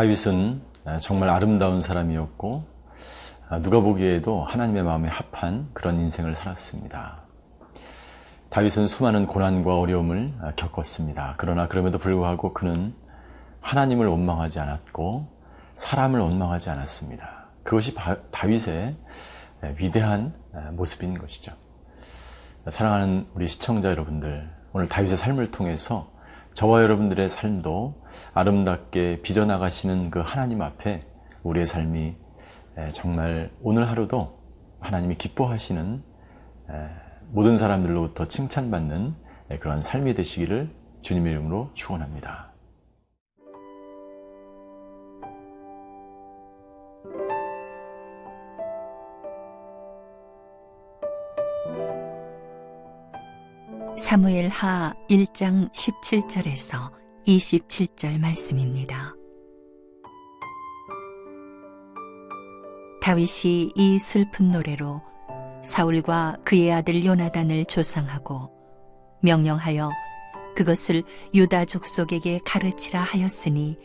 다윗은 정말 아름다운 사람이었고 누가 보기에도 하나님의 마음에 합한 그런 인생을 살았습니다. 다윗은 수많은 고난과 어려움을 겪었습니다. 그러나 그럼에도 불구하고 그는 하나님을 원망하지 않았고 사람을 원망하지 않았습니다. 그것이 다윗의 위대한 모습인 것이죠. 사랑하는 우리 시청자 여러분들, 오늘 다윗의 삶을 통해서 저와 여러분들의 삶도 아름답게 빚어나가시는 그 하나님 앞에 우리의 삶이 정말 오늘 하루도 하나님이 기뻐하시는 모든 사람들로부터 칭찬받는 그런 삶이 되시기를 주님의 이름으로 축원합니다. 사무엘 하 1장 17절에서 27절 말씀입니다. 다윗이 이 슬픈 노래로 사울과 그의 아들 요나단을 조상하고 명령하여 그것을 유다 족속에게 가르치라 하였으니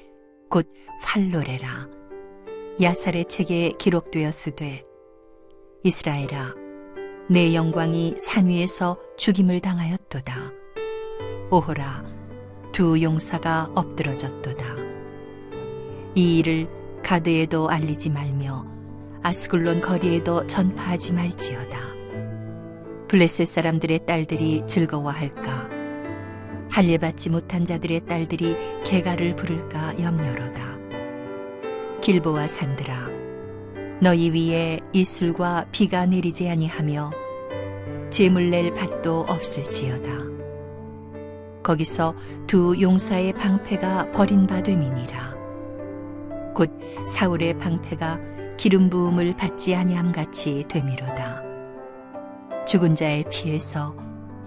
곧 활노래라 야살의 책에 기록되었으되 이스라엘아 내 영광이 산 위에서 죽임을 당하였도다 오호라 두 용사가 엎드러졌도다 이 일을 가드에도 알리지 말며 아스글론 거리에도 전파하지 말지어다. 블레셋 사람들의 딸들이 즐거워할까? 할례 받지 못한 자들의 딸들이 개가를 부를까 염려로다. 길보와 산들아, 너희 위에 이슬과 비가 내리지 아니하며 재물 낼 밭도 없을지어다. 거기서 두 용사의 방패가 버린 바 됨이니라. 곧 사울의 방패가 기름 부음을 받지 아니함 같이 되미로다. 죽은 자의 피에서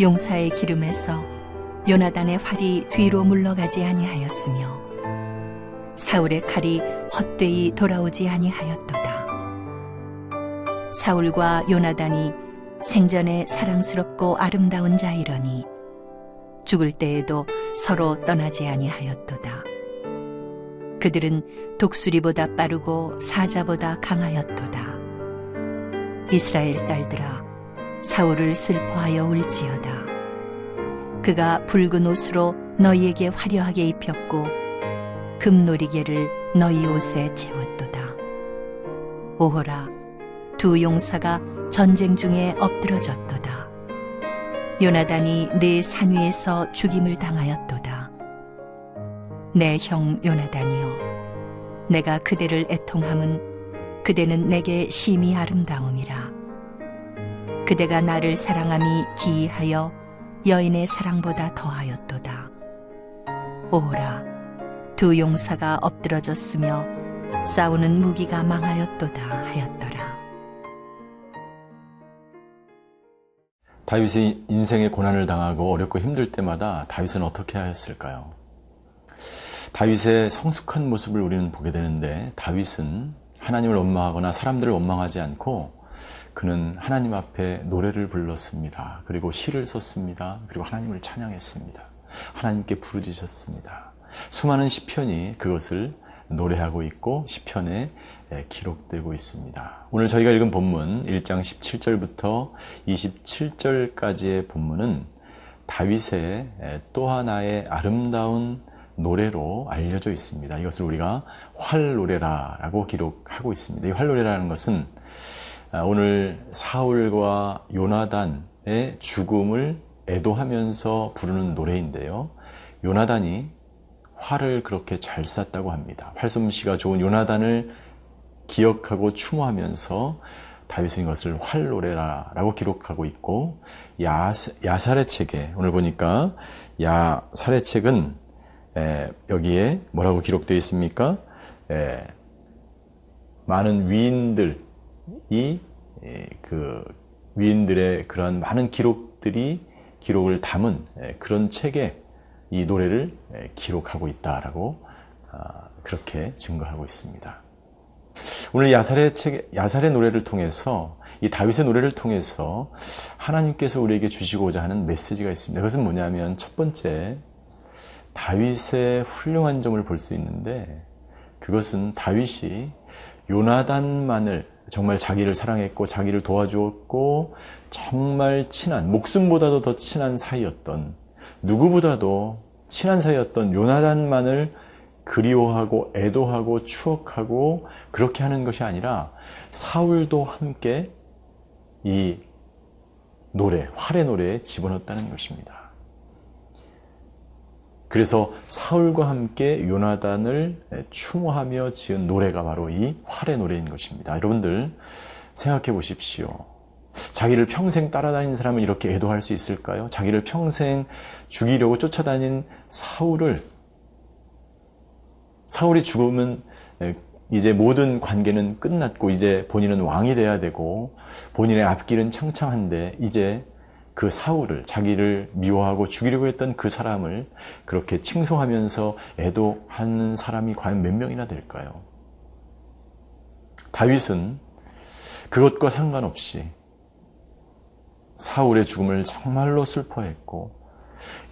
용사의 기름에서 요나단의 활이 뒤로 물러가지 아니하였으며 사울의 칼이 헛되이 돌아오지 아니하였도다. 사울과 요나단이 생전에 사랑스럽고 아름다운 자이러니 죽을 때에도 서로 떠나지 아니하였도다. 그들은 독수리보다 빠르고 사자보다 강하였도다. 이스라엘 딸들아, 사울을 슬퍼하여 울지어다. 그가 붉은 옷으로 너희에게 화려하게 입혔고, 금놀이개를 너희 옷에 채웠도다. 오호라, 두 용사가 전쟁 중에 엎드러졌도다. 요나단이 내 산 위에서 죽임을 당하였도다. 내 형 요나단이여 내가 그대를 애통함은 그대는 내게 심히 아름다움이라. 그대가 나를 사랑함이 기이하여 여인의 사랑보다 더하였도다. 오라 두 용사가 엎드러졌으며 싸우는 무기가 망하였도다 하였더 다윗이 인생의 고난을 당하고 어렵고 힘들 때마다 다윗은 어떻게 하였을까요? 다윗의 성숙한 모습을 우리는 보게 되는데 다윗은 하나님을 원망하거나 사람들을 원망하지 않고 그는 하나님 앞에 노래를 불렀습니다. 그리고 시를 썼습니다. 그리고 하나님을 찬양했습니다. 하나님께 부르짖었습니다. 수많은 시편이 그것을 노래하고 있고 시편에 기록되고 있습니다. 오늘 저희가 읽은 본문 1장 17절부터 27절까지의 본문은 다윗의 또 하나의 아름다운 노래로 알려져 있습니다. 이것을 우리가 활노래라라고 기록하고 있습니다. 이 활노래라는 것은 아, 오늘 사울과 요나단의 죽음을 애도하면서 부르는 노래인데요. 요나단이 활을 그렇게 잘 쐈다고 합니다. 활솜씨가 좋은 요나단을 기억하고 추모하면서 다윗은 이것을 활노래라라고 기록하고 있고 야살의 책에 오늘 보니까 야살의 책은 에, 여기에 뭐라고 기록되어 있습니까? 에, 많은 위인들이 에, 그 위인들의 그러한 많은 기록들이 기록을 담은 에, 그런 책에 이 노래를 에, 기록하고 있다라고 아, 그렇게 증거하고 있습니다. 오늘 야살의 책, 야살의 노래를 통해서 이 다윗의 노래를 통해서 하나님께서 우리에게 주시고자 하는 메시지가 있습니다. 그것은 뭐냐면 첫 번째 다윗의 훌륭한 점을 볼 수 있는데 그것은 다윗이 요나단만을 정말 자기를 사랑했고 자기를 도와주었고 정말 친한 목숨보다도 더 친한 사이였던 누구보다도 친한 사이였던 요나단만을 그리워하고 애도하고 추억하고 그렇게 하는 것이 아니라 사울도 함께 이 노래, 활의 노래에 집어넣었다는 것입니다. 그래서 사울과 함께 요나단을 추모하며 지은 노래가 바로 이 활의 노래인 것입니다. 여러분들 생각해 보십시오. 자기를 평생 따라다닌 사람은 이렇게 애도할 수 있을까요? 자기를 평생 죽이려고 쫓아다닌 사울을 사울이 죽으면 이제 모든 관계는 끝났고 이제 본인은 왕이 돼야 되고 본인의 앞길은 창창한데 이제 그 사울을 자기를 미워하고 죽이려고 했던 그 사람을 그렇게 칭송하면서 애도하는 사람이 과연 몇 명이나 될까요? 다윗은 그것과 상관없이 사울의 죽음을 정말로 슬퍼했고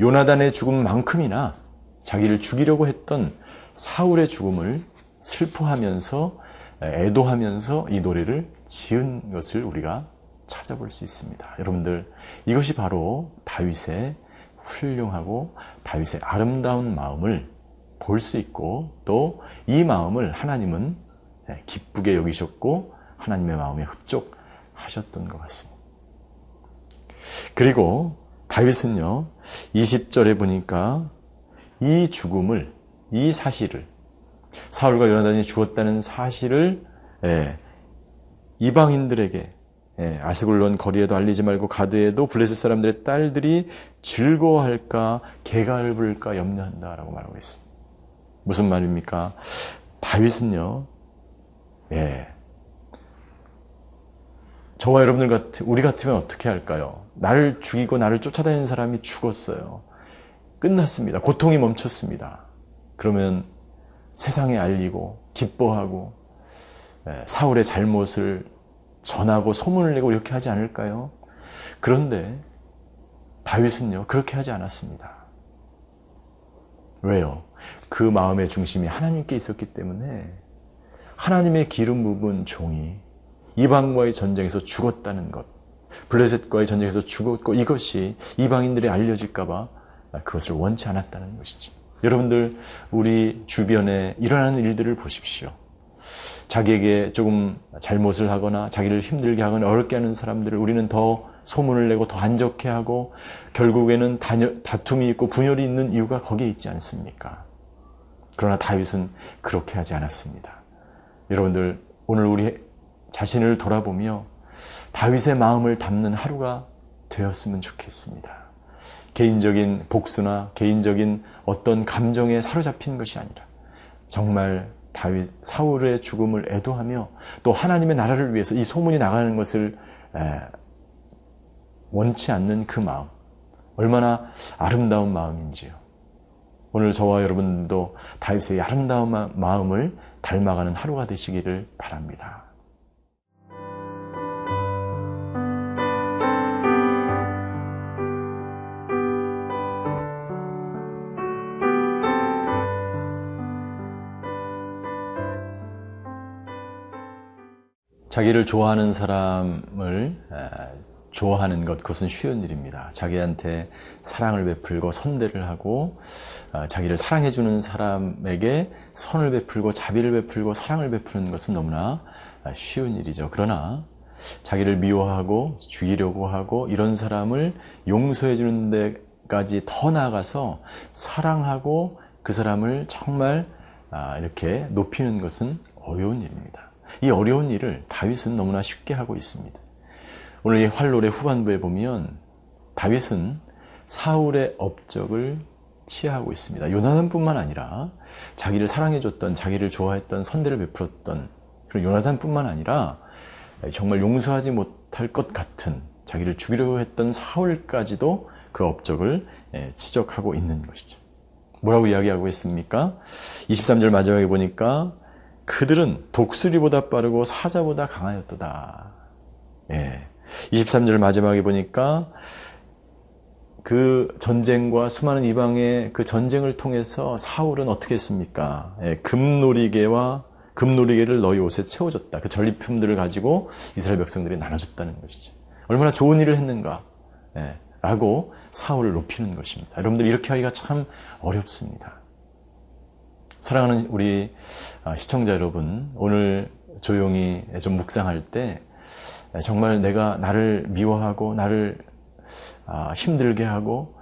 요나단의 죽음만큼이나 자기를 죽이려고 했던 사울의 죽음을 슬퍼하면서 애도하면서 이 노래를 지은 것을 우리가 찾아볼 수 있습니다. 여러분들 이것이 바로 다윗의 훌륭하고 다윗의 아름다운 마음을 볼 수 있고 또 이 마음을 하나님은 기쁘게 여기셨고 하나님의 마음에 흡족하셨던 것 같습니다. 그리고 다윗은요 20절에 보니까 이 죽음을 이 사실을 사울과 요나단이 죽었다는 사실을 예, 이방인들에게 예, 아스글론 거리에도 알리지 말고 가드에도 블레셋 사람들의 딸들이 즐거워할까 개가를 부를까 염려한다라고 말하고 있습니다. 무슨 말입니까? 다윗은요, 예, 저와 여러분들 같 우리 같으면 어떻게 할까요? 나를 죽이고 나를 쫓아다니는 사람이 죽었어요. 끝났습니다. 고통이 멈췄습니다. 그러면 세상에 알리고 기뻐하고 예, 사울의 잘못을 전하고 소문을 내고 이렇게 하지 않을까요? 그런데 다윗은요 그렇게 하지 않았습니다. 왜요? 그 마음의 중심이 하나님께 있었기 때문에 하나님의 기름 부분 종이 이방과의 전쟁에서 죽었다는 것, 블레셋과의 전쟁에서 죽었고 이것이 이방인들이 알려질까봐 그것을 원치 않았다는 것이죠. 여러분들 우리 주변에 일어나는 일들을 보십시오. 자기에게 조금 잘못을 하거나 자기를 힘들게 하거나 어렵게 하는 사람들을 우리는 더 소문을 내고 더 안 좋게 하고 결국에는 다툼이 있고 분열이 있는 이유가 거기에 있지 않습니까? 그러나 다윗은 그렇게 하지 않았습니다. 여러분들 오늘 우리 자신을 돌아보며 다윗의 마음을 담는 하루가 되었으면 좋겠습니다. 개인적인 복수나 개인적인 어떤 감정에 사로잡힌 것이 아니라 정말 다윗 사울의 죽음을 애도하며 또 하나님의 나라를 위해서 이 소문이 나가는 것을 원치 않는 그 마음 얼마나 아름다운 마음인지요. 오늘 저와 여러분도 다윗의 아름다운 마음을 닮아가는 하루가 되시기를 바랍니다. 자기를 좋아하는 사람을 좋아하는 것, 그것은 쉬운 일입니다. 자기한테 사랑을 베풀고 선대를 하고 자기를 사랑해 주는 사람에게 선을 베풀고 자비를 베풀고 사랑을 베푸는 것은 너무나 쉬운 일이죠. 그러나 자기를 미워하고 죽이려고 하고 이런 사람을 용서해 주는 데까지 더 나아가서 사랑하고 그 사람을 정말 이렇게 높이는 것은 어려운 일입니다. 이 어려운 일을 다윗은 너무나 쉽게 하고 있습니다. 오늘 이 활로의 후반부에 보면 다윗은 사울의 업적을 치하하고 있습니다. 요나단뿐만 아니라 자기를 사랑해줬던, 자기를 좋아했던, 선대를 베풀었던 그런 요나단뿐만 아니라 정말 용서하지 못할 것 같은 자기를 죽이려고 했던 사울까지도 그 업적을 예, 지적하고 있는 것이죠. 뭐라고 이야기하고 있습니까? 23절 마지막에 보니까 그들은 독수리보다 빠르고 사자보다 강하였도다. 예. 23절 마지막에 보니까 그 전쟁과 수많은 이방의 그 전쟁을 통해서 사울은 어떻게 했습니까? 예, 금놀이개와 금놀이개를 너희 옷에 채워줬다. 그 전리품들을 가지고 이스라엘 백성들이 나눠줬다는 것이죠. 얼마나 좋은 일을 했는가. 예, 라고 사울을 높이는 것입니다. 여러분들 이렇게 하기가 참 어렵습니다. 사랑하는 우리 아, 시청자 여러분, 오늘 조용히 좀 묵상할 때 정말 내가 나를 미워하고 나를 아, 힘들게 하고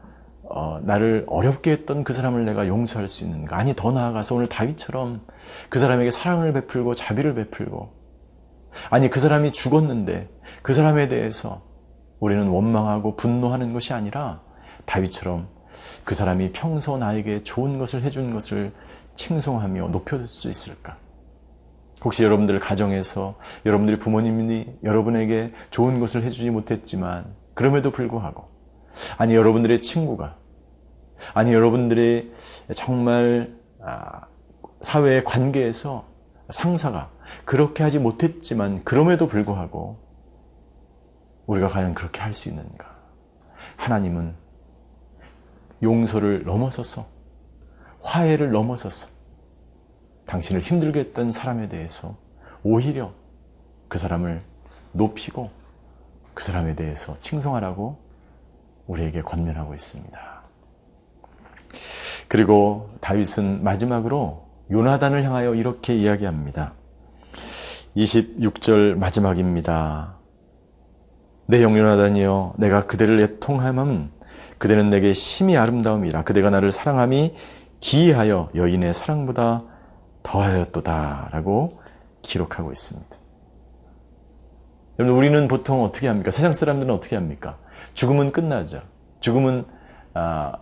어, 나를 어렵게 했던 그 사람을 내가 용서할 수 있는가? 아니 더 나아가서 오늘 다윗처럼 그 사람에게 사랑을 베풀고 자비를 베풀고 아니 그 사람이 죽었는데 그 사람에 대해서 우리는 원망하고 분노하는 것이 아니라 다윗처럼 그 사람이 평소 나에게 좋은 것을 해준 것을 칭송하며 높여줄 수 있을까? 혹시 여러분들 가정에서 여러분들의 부모님이 여러분에게 좋은 것을 해주지 못했지만 그럼에도 불구하고 아니 여러분들의 친구가 아니 여러분들의 정말 아, 사회의 관계에서 상사가 그렇게 하지 못했지만 그럼에도 불구하고 우리가 과연 그렇게 할 수 있는가? 하나님은 용서를 넘어서서 화해를 넘어서서 당신을 힘들게 했던 사람에 대해서 오히려 그 사람을 높이고 그 사람에 대해서 칭송하라고 우리에게 권면하고 있습니다. 그리고 다윗은 마지막으로 요나단을 향하여 이렇게 이야기합니다. 26절 마지막입니다. 내 영 요나단이여 내가 그대를 애통함은 그대는 내게 심히 아름다움이라 그대가 나를 사랑함이 기이하여 여인의 사랑보다 더하였도다 라고 기록하고 있습니다. 여러분 우리는 보통 어떻게 합니까? 세상 사람들은 어떻게 합니까? 죽음은 끝나죠. 죽음은 아,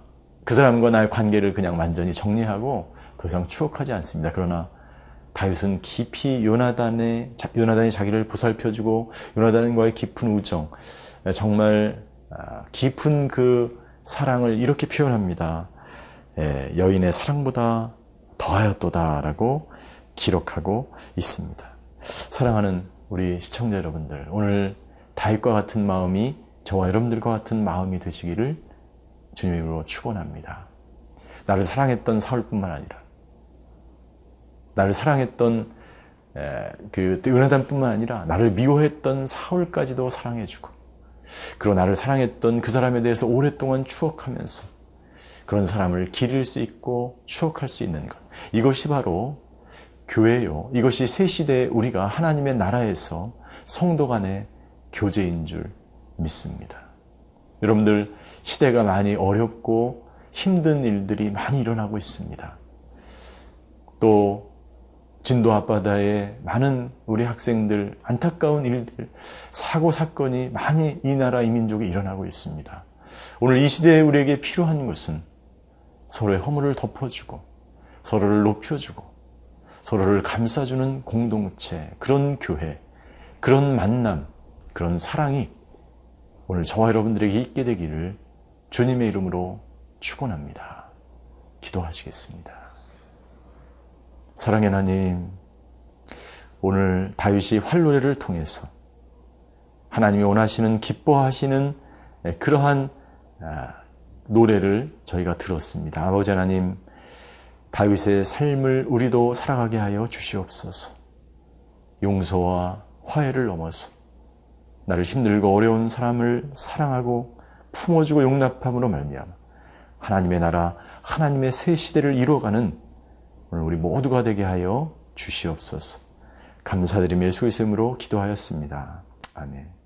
그 사람과 나의 관계를 그냥 완전히 정리하고 더 이상 추억하지 않습니다. 그러나 다윗은 깊이 요나단의 요나단이 자기를 보살펴주고 요나단과의 깊은 우정, 정말 아, 깊은 그 사랑을 이렇게 표현합니다. 예, 여인의 사랑보다 더하였도다라고 기록하고 있습니다. 사랑하는 우리 시청자 여러분들, 오늘 다윗과 같은 마음이 저와 여러분들과 같은 마음이 되시기를 주님으로 축원합니다. 나를 사랑했던 사울뿐만 아니라 나를 사랑했던 그 요나단뿐만 아니라 나를 미워했던 사울까지도 사랑해주고 그리고 나를 사랑했던 그 사람에 대해서 오랫동안 추억하면서 그런 사람을 기릴 수 있고 추억할 수 있는 것 이것이 바로 교회요. 이것이 새 시대에 우리가 하나님의 나라에서 성도 간의 교제인 줄 믿습니다. 여러분들 시대가 많이 어렵고 힘든 일들이 많이 일어나고 있습니다. 또 진도 앞바다에 많은 우리 학생들 안타까운 일들 사고 사건이 많이 이 나라 이 민족에 일어나고 있습니다. 오늘 이 시대에 우리에게 필요한 것은 서로의 허물을 덮어주고 서로를 높여주고 서로를 감싸주는 공동체 그런 교회 그런 만남 그런 사랑이 오늘 저와 여러분들에게 있게 되기를 주님의 이름으로 축원합니다. 기도하시겠습니다. 사랑의 하나님, 오늘 다윗이 활노래를 통해서 하나님이 원하시는 기뻐하시는 그러한 아, 노래를 저희가 들었습니다. 아버지 하나님, 다윗의 삶을 우리도 살아가게 하여 주시옵소서. 용서와 화해를 넘어서 나를 힘들고 어려운 사람을 사랑하고 품어주고 용납함으로 말미암아 하나님의 나라, 하나님의 새 시대를 이루어가는 오늘 우리 모두가 되게 하여 주시옵소서. 감사드리며 예수의 이름으로 기도하였습니다. 아멘.